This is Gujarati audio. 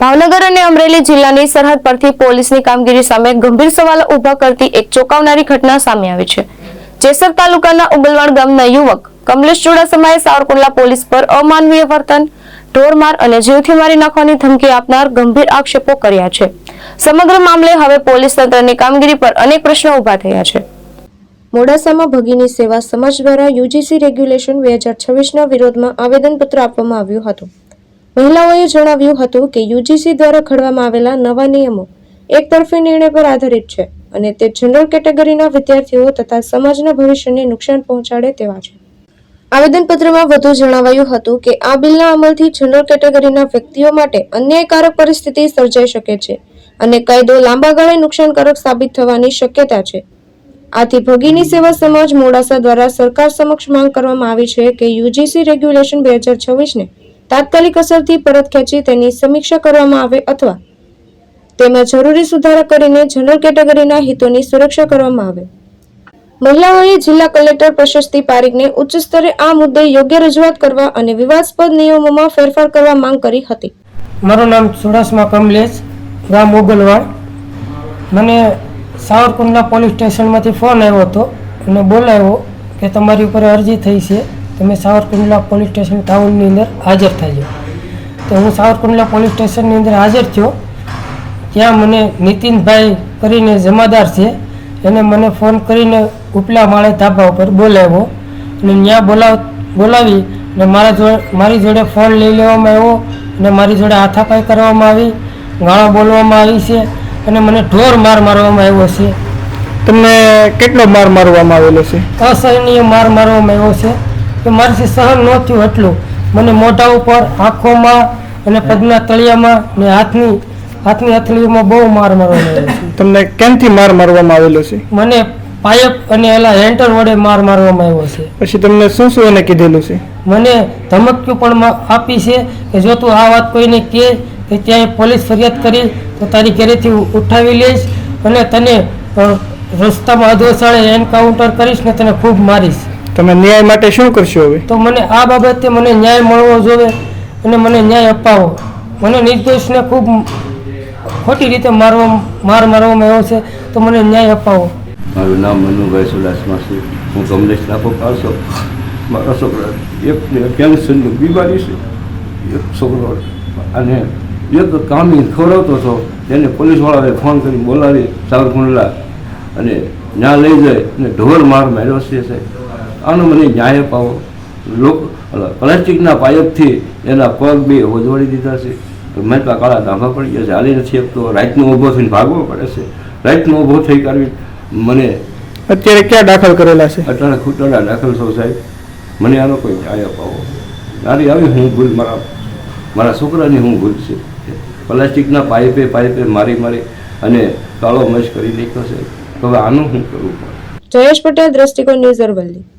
ભાવનગર અને અમરેલી જિલ્લાની સરહદ પરથી પોલીસની કામગીરી સામે ગંભીર સવાલો ઊભા કરતી એક ચોંકાવનારી ઘટના સામે આવી છે. જેસર તાલુકાના ઉબલવાડ ગામના યુવક કમલેશ ચુડાસમાએ સાવરકુંડલા પોલીસ પર અમાનવીય વર્તન, ઢોરમાર અને જીવથી મારી નાખવાની ધમકી આપનાર ગંભીર આક્ષેપો કર્યા છે. સમગ્ર મામલે હવે પોલીસ તંત્રની કામગીરી પર અનેક પ્રશ્નો ઊભા થયા છે. મોડાસામાં ભગીની સેવા સમાજ દ્વારા યુજીસી રેગ્યુલેશન બે હજાર છવ્વીસના વિરોધમાં આવેદનપત્ર આપવામાં આવ્યું હતું. મહિલાઓએ જણાવ્યું હતું કે યુજીસી દ્વારા ઘડવામાં આવેલા નવા નિયમો એકતરફી નિર્ણય પર આધારિત છે અને તે જનરલ કેટેગરીના વિદ્યાર્થીઓ તથા સમાજના ભવિષ્યને નુકસાન પહોંચાડે તેવા છે. આવેદનપત્રમાં વધુ જણાવાયું હતું કે આ બિલના અમલથી જનરલ કેટેગરીના વ્યક્તિઓ માટે અન્યાયકારક પરિસ્થિતિ સર્જાઈ શકે છે અને કાયદો લાંબા ગાળે નુકસાનકારક સાબિત થવાની શક્યતા છે. આથી ભગીની સેવા સમાજ મોડાસા દ્વારા સરકાર સમક્ષ માંગ કરવામાં આવી છે કે યુજીસી રેગ્યુલેશન બે હજાર છવ્વીસને તાત્કાલિક અસરથી પરત ખેંચી તેની સમીક્ષા કરવામાં આવે અથવા તેમાં જરૂરી સુધારા કરીને જનરલ કેટેગરીના હિતોની સુરક્ષા કરવામાં આવે. મહિલાઓએ જિલ્લા કલેક્ટર પ્રશસ્તિ પારીખને ઉચ્ચ સ્તરે આ મુદ્દે યોગ્ય રજૂઆત કરવા અને વિવાદસ્પદ નિયમોમાં ફેરફાર કરવા માંગ કરી હતી. મારું નામ ચુડાસમા કમલેશ, ગામ ઓગલવાડ. મને સાવરકુંડલા પોલીસ સ્ટેશનમાંથી ફોન આવ્યો હતો અને બોલાવ્યો કે તમારી ઉપર અરજી થઈ છે. તમે સાવરકુંડલા પોલીસ સ્ટેશન ટાઉનની અંદર હાજર થજો. તો હું સાવરકુંડલા પોલીસ સ્ટેશનની અંદર હાજર થયો. ત્યાં મને નીતિનભાઈ કરીને જમાદાર છે. એને મને ફોન કરીને ઉપલા માળે ધાબા ઉપર બોલાવ્યો. અને ત્યાં બોલાવ બોલાવી અને મારા જોડે મારી જોડે ફોન લઈ લેવામાં આવ્યો અને મારી જોડે હાથાપાઈ કરવામાં આવી ગાળો બોલવામાં આવી છે અને મને ઢોર માર મારવામાં આવ્યો છે. તમને કેટલો માર મારવામાં આવેલો છે? અસહનીય માર મારવામાં આવ્યો છે. કે મારાથી સહન ન થયું એટલું મને મોઢા ઉપર આંખોમાં અને પગના તળિયામાં ને હાથની હાથની હથેળીમાં બહુ માર મારવામાં આવ્યો છે. તમને કેમથી માર મારવામાં આવેલો છે? મને પાયપ અને એલા હેન્ટર વડે માર મારવામાં આવ્યો છે. પછી તમને શું શું એને કીધેલું છે? મને ધમકીઓ પણ આપી છે કે જો તું આ વાત કોઈને કહે કે ત્યાં પોલીસ ફરિયાદ કરી તો તારી ઘરેથી ઉઠાવી લઈશ અને તને રસ્તામાં અધોસાળે એન્કાઉન્ટર કરીશ ને તને ખૂબ મારીશ. તમે ન્યાય માટે શું કરશો હવે? તો મને આ બાબતે મને ન્યાય મળવો જોઈએ અને મને ન્યાય અપાવો. મને નિર્દોષને ખૂબ ખોટી રીતે મારવા માર મારવામાં આવ્યો છે તો મને ન્યાય અપાવો. મારું નામ મનુભાઈ સુલાસમાં છે. હું કમલેશ લાખો પાડશો મારા છોકરા એક કેન્સરની બીમારી છે. એક છોકરો અને એક કામી ખવડાવતો હતો. તેને પોલીસવાળાએ ફોન કરી બોલાવી સાવરકુંડલા અને ત્યાં લઈ જાય અને ઢોર માર માર્યો છે સાહેબ. આનો મને ન્યાય અપાવો. લોક પ્લાસ્ટિકના પાઇપથી એના પગ બે હોજવાડી દીધા છે. મેં તો કાળા ડાભા પડી ગયા છે. હાલી નથી આપતો રાતનો ઊભો થઈને ભાગવો પડે છે. રાતનો ઊભો થઈ કરવી મને અત્યારે ક્યાં દાખલ કરેલા છે? અટાણા ખૂટડા દાખલ થયો સાહેબ. મને આનો કોઈ ન્યાય અપાવો. મારી આવી હું ભૂલ મારા મારા છોકરાની હું ભૂલ છે. પ્લાસ્ટિકના પાઇપે પાઇપે મારી મારી અને કાળો મશ કરી નાખ્યો છે. તો હવે આનું હું કરવું પડે? જયેશ પટેલ દ્રષ્ટિકોણ ન્યૂઝ અરવલ્લી.